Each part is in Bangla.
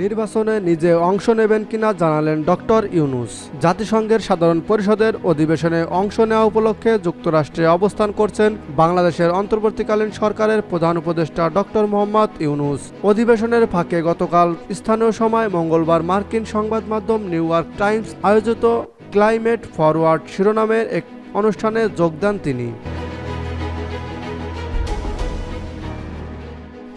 নির্বাচনে নিজে অংশ নেবেন কিনা জানালেন ডক্টর ইউনুস। জাতিসংঘের সাধারণ পরিষদের অধিবেশনে অংশ নেওয়া উপলক্ষে যুক্তরাষ্ট্রে অবস্থান করছেন বাংলাদেশের অন্তর্বর্তীকালীন সরকারের প্রধান উপদেষ্টা ডক্টর মোহাম্মদ ইউনুস। অধিবেশনের ফাঁকে গতকাল স্থানীয় সময় মঙ্গলবার মার্কিন সংবাদ মাধ্যম নিউ ইয়র্ক টাইমস আয়োজিত ক্লাইমেট ফরওয়ার্ড শিরোনামের এক অনুষ্ঠানে যোগ দেন তিনি।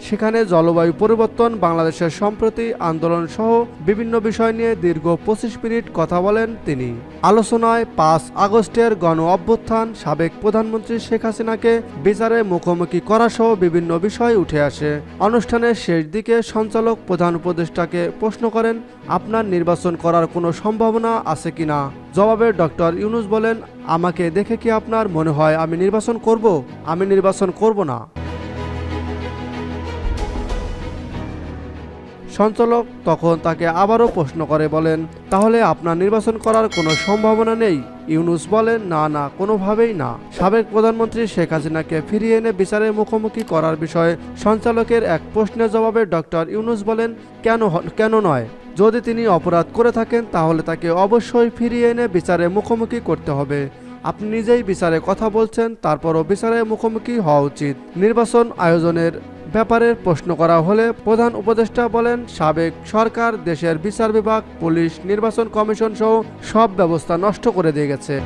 সেখানে জলবায়ু পরিবর্তন, বাংলাদেশের সম্প্রতি আন্দোলন সহ বিভিন্ন বিষয় নিয়ে দীর্ঘ পঁচিশ মিনিট কথা বলেন তিনি। আলোচনায় পাঁচ আগস্টের গণ অভ্যুত্থান, সাবেক প্রধানমন্ত্রী শেখ হাসিনাকে বিচারে মুখোমুখি করা সহ বিভিন্ন বিষয় উঠে আসে। অনুষ্ঠানের শেষ দিকে সঞ্চালক প্রধান উপদেষ্টাকে প্রশ্ন করেন, আপনার নির্বাচন করার কোনো সম্ভাবনা আছে কিনা জবাবে ডক্টর ইউনুস বলেন, আমাকে দেখে কি আপনার মনে হয় আমি নির্বাচন করব? আমি নির্বাচন করব না। সঞ্চালক তখন তাকে আবারও প্রশ্ন করে বলেন, তাহলে আপনার নির্বাচন করার কোনো সম্ভাবনা নেই? ইউনুস বলেন, না না, কোনোভাবেই না। সাবেক প্রধানমন্ত্রী শেখ হাসিনাকে ফিরিয়ে এনে বিচারের মুখোমুখি করার বিষয়ে সঞ্চালকের এক প্রশ্নের জবাবে ডক্টর ইউনুস বলেন, কেন কেন নয়? যদি তিনি অপরাধ করে থাকেন, তাহলে তাকে অবশ্যই ফিরিয়ে এনে বিচারে মুখোমুখি করতে হবে। আপনি নিজেই বিচারে কথা বলছেন, তারপরও বিচারে মুখোমুখি হওয়া উচিত। নির্বাচন আয়োজনের ব্যাপারে প্রশ্ন করা হলে প্রধান উপদেষ্টা বলেন, সাবেক সরকার, দেশের বিচার বিভাগ, পুলিশ, নির্বাচন কমিশন সহ সব ব্যবস্থা নষ্ট করে দিয়ে গেছে।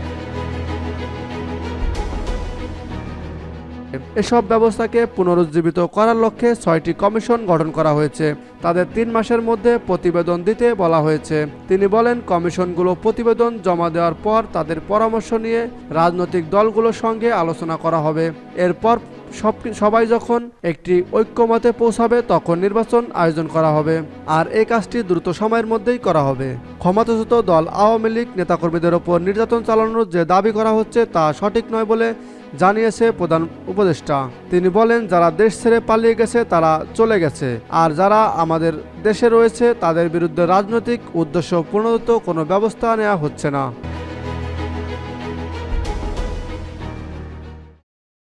এসব ব্যবস্থাকে পুনরুজ্জীবিত করার লক্ষ্যে ছয়টি কমিশন গঠন করা হয়েছে। তাদের তিন মাসের মধ্যে প্রতিবেদন দিতে বলা হয়েছে। তিনি বলেন, কমিশনগুলো প্রতিবেদন জমা দেওয়ার পর তাদের পরামর্শ নিয়ে রাজনৈতিক দলগুলোর সঙ্গে আলোচনা করা হবে। এরপর সব সবাই যখন একটি ঐক্যমতে পৌঁছাবে, তখন নির্বাচন আয়োজন করা হবে। আর এই কাজটি দ্রুত সময়ের মধ্যেই করা হবে। ক্ষমতাচ্যুত দল আওয়ামী লীগ নেতাকর্মীদের ওপর নির্যাতন চালানোর যে দাবি করা হচ্ছে, তা সঠিক নয় বলে জানিয়েছে প্রধান উপদেষ্টা। তিনি বলেন, যারা দেশ ছেড়ে পালিয়ে গেছে, তারা চলে গেছে। আর যারা আমাদের দেশে রয়েছে, তাদের বিরুদ্ধে রাজনৈতিক উদ্দেশ্য প্রণোদিত কোনো ব্যবস্থা নেওয়া হচ্ছে না।